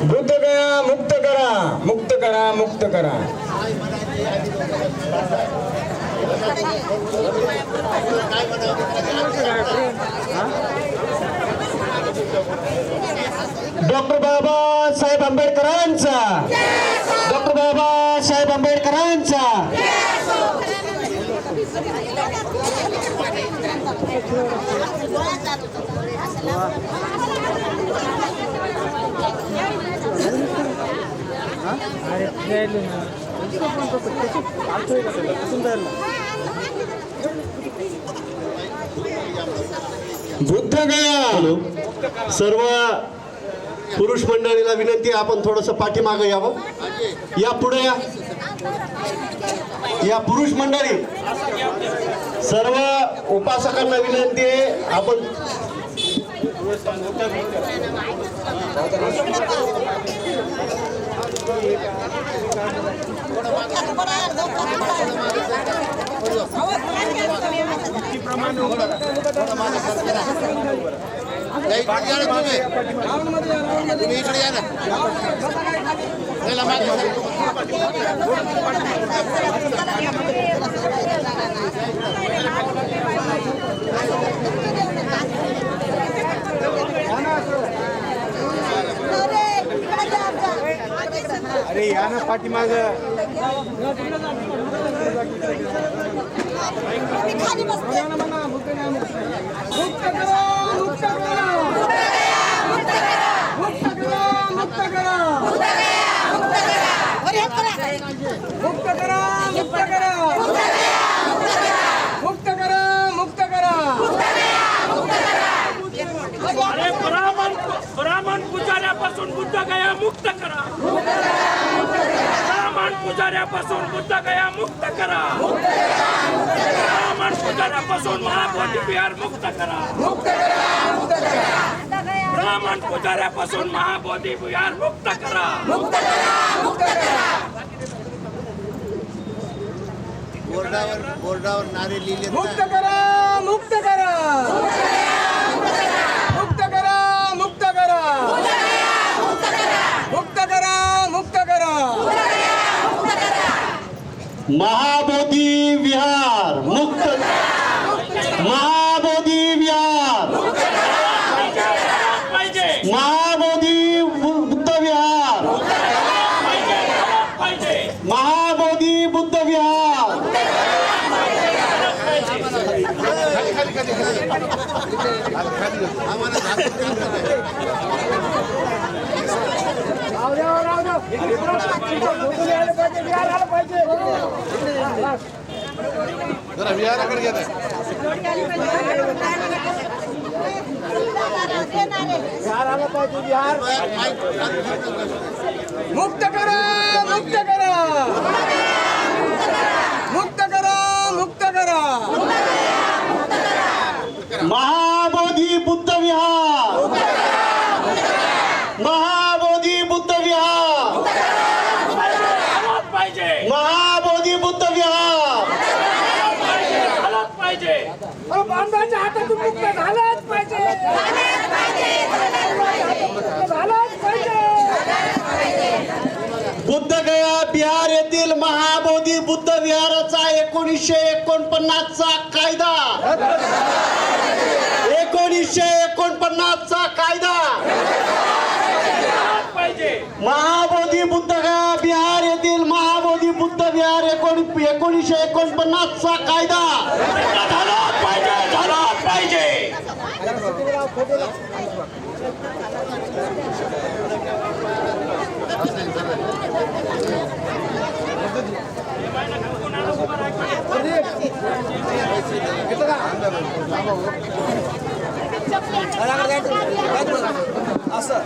बुद्ध गया मुक्त करा मुक्त करा मुक्त करा. डॉक्टर बाबासाहेब आंबेडकरांचा. डॉक्टर बाबासाहेब आंबेडकरांचा. बुद्ध गया हॅलो. सर्व पुरुष मंडळीला विनंती आहे आपण थोडस पाठीमागं यावं. या पुढे या. या पुरुष मंडळी सर्व उपासकांना विनंती आहे आपण इकडे या ना तुम्ही तुम्ही इकडे या ना त्याला मागे सर. अरे या ना पाठीमाग. मुक्त करा मुक्त करा मुक्त करा मुक्त करा अरे ब्राह्मण ब्राह्मण पुजाऱ्यापासून बुद्ध गया मुक्त करा. पुजाऱ्यापासून बुद्ध गया मुक्त करा. ब्राह्मण पुजाऱ्यापासून महाबोधी विहार मुक्त करा. ब्राह्मण पुजाऱ्यापासून महाबोधी विहार मुक्त करा. बोर्डावर बोर्डावर नारे लिहिले मुक्त करा मुक्त करा. महाबोधी विहार मुक्त महाबोधी विहार. महाबोधी बुद्ध विहार. महाबोधी बुद्ध विहार. जरा विहाराकडे ना. मुक्त करा मुक्त करा. मुक्त करा मुक्त करा. महाबोधी बुद्ध विहार. महाबोधी बुद्ध विहार हलत पाहिजे महाबोधी बुद्ध विहार हलत पाहिजे बांधाच्या हातातून मुक्त झालाच पाहिजे. झालाच पाहिजे. बुद्ध गया बिहार येथील महाबोधी बुद्ध विहाराचा एकोणीसशे एकोणपन्नासचा कायदा. एकोणीसशे एकोणपन्नासचा कायदा. महाबोधी बुद्ध गया बिहार येथील महाबोधी बुद्ध विहार एकोण एकोणीसशे एकोणपन्नासचा कायदा. पाहिजे असं